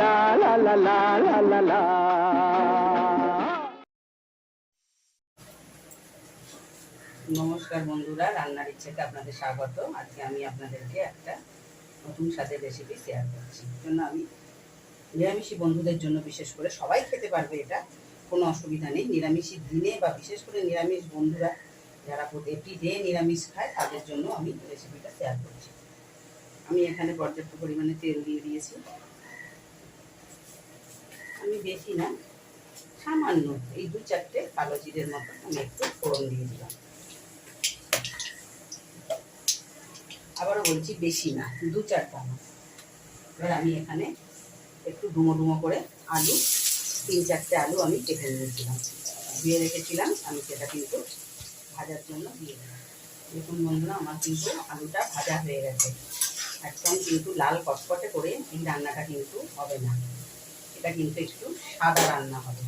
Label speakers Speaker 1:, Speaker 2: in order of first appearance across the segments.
Speaker 1: লা লা লা লা লা লা লা
Speaker 2: নমস্কার বন্ধুরা, রান্নার ইচ্ছেতে আপনাদের স্বাগত। আজকে আমি আপনাদেরকে একটা নতুন স্বাদের রেসিপি শেয়ার করছি। জন্য আমি নিরামিষী বন্ধুদের জন্য বিশেষ করে সবাই খেতে পারবে এটা, কোনো অসুবিধা নেই। নিরামিষী দিনে বা বিশেষ করে নিরামিষ বন্ধুরা যারা এভরি ডে নিরামিষ খায়, তাদের জন্য আমি রেসিপিটা শেয়ার করছি। আমি এখানে পর্যাপ্ত পরিমাণে তেল দিয়ে দিয়েছি। আমি বেশি না, সামান্য এই দু চারটে কালো জিরের মতো আমি একটু ফোড়ন দিয়ে দিলাম। আবারও বলছি বেশি না, দু চারটা এবার আমি এখানে একটু ডুমো ডুমো করে আলু, তিন চারটে আলু আমি কেটে নিয়েছিলাম। দিয়ে রেখেছিলাম, আমি সেটা কিন্তু ভাজার জন্য দিয়ে দিলাম। দেখুন বন্ধুরা, আমার কিন্তু আলুটা ভাজা হয়ে গেছে। একদম কিন্তু লাল কটকটে করে এই রান্নাটা কিন্তু হবে না। এটা কিন্তু একটু সাদা রান্না হবে।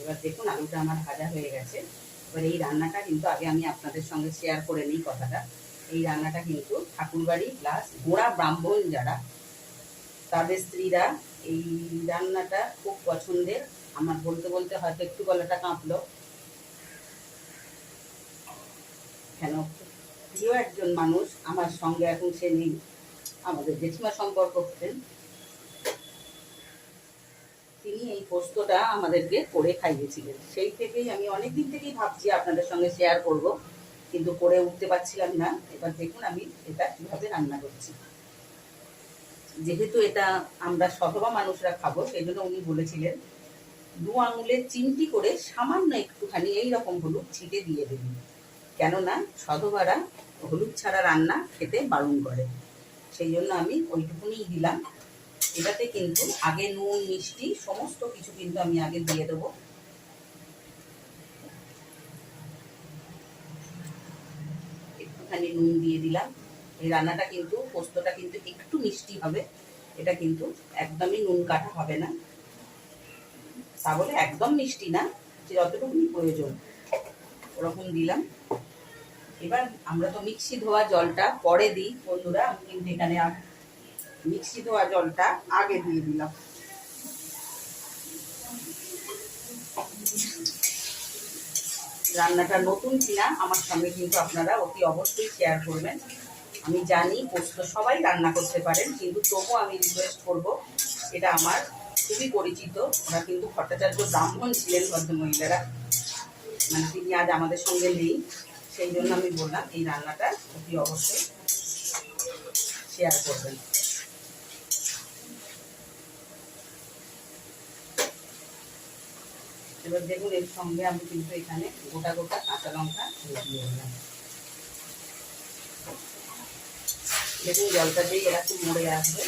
Speaker 2: এবার দেখুন, আলুটা আমার ভাজা হয়ে গেছে। এবার এই রান্নাটা কিন্তু আগে আমি আপনাদের সঙ্গে শেয়ার করে নিই কথাটা। এই রান্নাটা কিন্তু ঠাকুরবাড়ি প্লাস গোড়া ব্রাহ্মণ যারা, তাদের স্ত্রীরা এই রান্নাটা খুব পছন্দের। আমার বলতে বলতে হয়তো একটু গলাটা কাঁপলো। কেন? প্রিয় একজন মানুষ আমার সঙ্গে এখন সে নেই। আমাদের জেঠিমা সম্পর্ক হতেন তিনি এই পোস্তটা আমাদেরকে করে খাইয়েছিলেন। সেই থেকেই আমি অনেক দিন থেকেই ভাবছি আপনাদের সঙ্গে শেয়ার করব, কিন্তু করে উঠতে পারছিলাম না। এবার দেখুন আমি এটা কীভাবে রান্না করছি। যেহেতু এটা আমরা সধবা মানুষরা খাব সেই জন্য উনি বলেছিলেন, দু আঙুলের চিমটি করে সামান্য একটুখানি এই রকম হলুদ ছিটে দিয়ে দেবেন। কেননা সধবারা হলুদ ছাড়া রান্না খেতে বারণ করে। সেই জন্য আমি ওইটুকুনি দিলাম। এটাতে কিন্তু আগে নুন, মিষ্টি, সমস্ত কিছু কিন্তু আমি আগে দিয়ে দেবো। একটুখানি নুন দিয়ে দিলাম। এই রান্নাটা কিন্তু, পোস্তটা কিন্তু একটু মিষ্টি হবে। এটা কিন্তু একদমই নুন কাটা হবে না। তা বলে একদম মিষ্টি না, যে যতটুকুনি প্রয়োজন। ওরকম দিলাম। এবার আমরা তো মিক্সি ধোয়া জলটা পরে দিই, বন্ধুরা। আমি কিন্তু এখানে মিক্সি ধোয়া জলটা আগে দিয়ে দিলাম। রান্নাটা নতুন কিনা আমার সঙ্গে কিন্তু আপনারা অতি অবশ্যই শেয়ার করবেন। আমি জানি পোস্ত সবাই রান্না করতে পারেন, কিন্তু তবুও আমি রিকোয়েস্ট করব, এটা আমার খুবই পরিচিত, ওরা কিন্তু ভট্টাচার্য ব্রাহ্মণ ছিলেন ভদ্রমহিলারা মানে তিনি আজ আমাদের সঙ্গে নেই, সেই জন্য আমি বললাম এই রান্নাটা অতি অবশ্যই শেয়ার করবেন। এবার দেখুন, এর সঙ্গে আমি কিন্তু এখানে গোটা গোটা কাঁচা লঙ্কা দিয়ে দিলাম। দেখুন, জলটা দিয়ে এরা খুব মরে আসবে।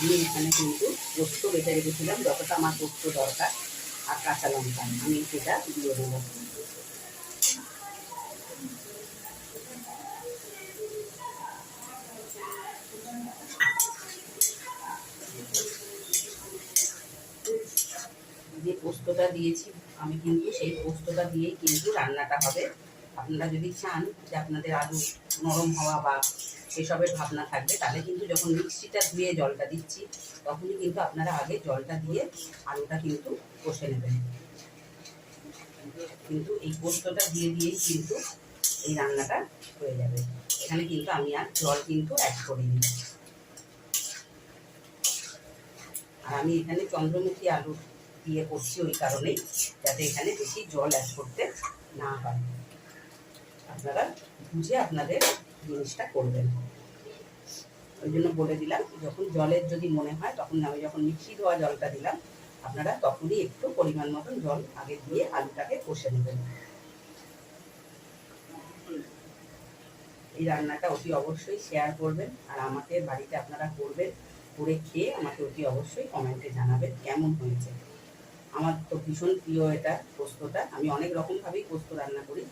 Speaker 2: আমি এখানে কিন্তু পোস্ত বেটে রেখেছিলাম, যতটা আমার পোস্ত দরকার, আর কাঁচা লঙ্কা আমি সেটা দিয়ে দেবো যে পোস্তটা দিয়েছি, আমি কিন্তু সেই পোস্তটা দিয়েই কিন্তু রান্নাটা হবে। আপনারা যদি চান যে আপনাদের আলু নরম হওয়া বা সেসবের ভাবনা থাকবে, তাহলে কিন্তু যখন মিক্সিটা ধুয়ে জলটা দিচ্ছি, তখনই কিন্তু আপনারা আগে জলটা দিয়ে আলুটা কিন্তু কষে নেবেন। কিন্তু এই পোস্তটা দিয়ে দিয়েই কিন্তু এই রান্নাটা হয়ে যাবে। এখানে কিন্তু আমি আর জল কিন্তু অ্যাড করিনি। আর আমি এখানে চন্দ্রমুখী আলু দিয়ে করছি ওই কারণেই, যাতে এখানে বেশি জল অ্যাড করতে না হয়। আপনারা বুঝে আপনাদের জিনিসটা করবেন। ওই জন্য বলে দিলাম, যখন জলের যদি মনে হয়, তখন আমি যখন মিক্সি ধোয়া জলটা দিলাম, আপনারা তখনই একটু পরিমাণ মতন জল আগে দিয়ে আলুটাকে কষে নেবেন। এই রান্নাটা অতি অবশ্যই শেয়ার করবেন আর আমাকে বাড়িতে আপনারা করবেন, করে খেয়ে আমাকে অতি অবশ্যই কমেন্টে জানাবেন কেমন হয়েছে। আমার তো ভীষণ প্রিয় এটা পোস্তটা। আমি অনেক রকমভাবেই পোস্ত রান্না করি,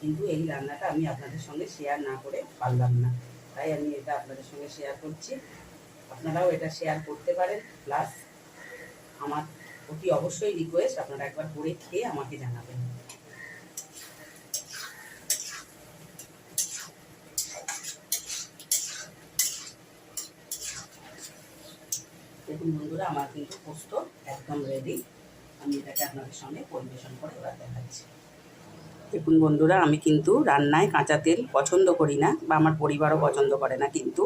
Speaker 2: কিন্তু এই রান্নাটা আমি আপনাদের সঙ্গে শেয়ার না করে পারলাম না। তাই আমি এটা আপনাদের সঙ্গে শেয়ার করছি। আপনারাও এটা শেয়ার করতে পারেন। প্লাস আমার অতি অবশ্যই রিকোয়েস্ট আপনারা একবার করে খেয়ে আমাকে জানাবেন। দেখুন বন্ধুরা, আমার কিন্তু পোস্ত একদম রেডি আমি এটাকে আপনাদের পরিবেশন করে এবার দেখাচ্ছি। দেখুন বন্ধুরা, আমি কিন্তু রান্নায় কাঁচা তেল পছন্দ করি না বা আমার পরিবারও পছন্দ করে না, কিন্তু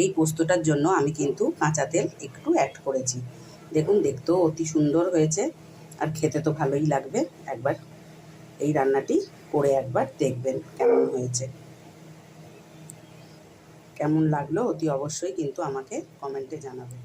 Speaker 2: এই পোস্তটার জন্য আমি কিন্তু কাঁচা তেল একটু অ্যাড করেছি। দেখুন, দেখতেও অতি সুন্দর হয়েছে আর খেতে তো ভালোই লাগবে। একবার এই রান্নাটি করে একবার দেখবেন কেমন হয়েছে। কেমন লাগল অতি অবশ্যই কিন্তু আমাকে কমেন্টে জানাবেন।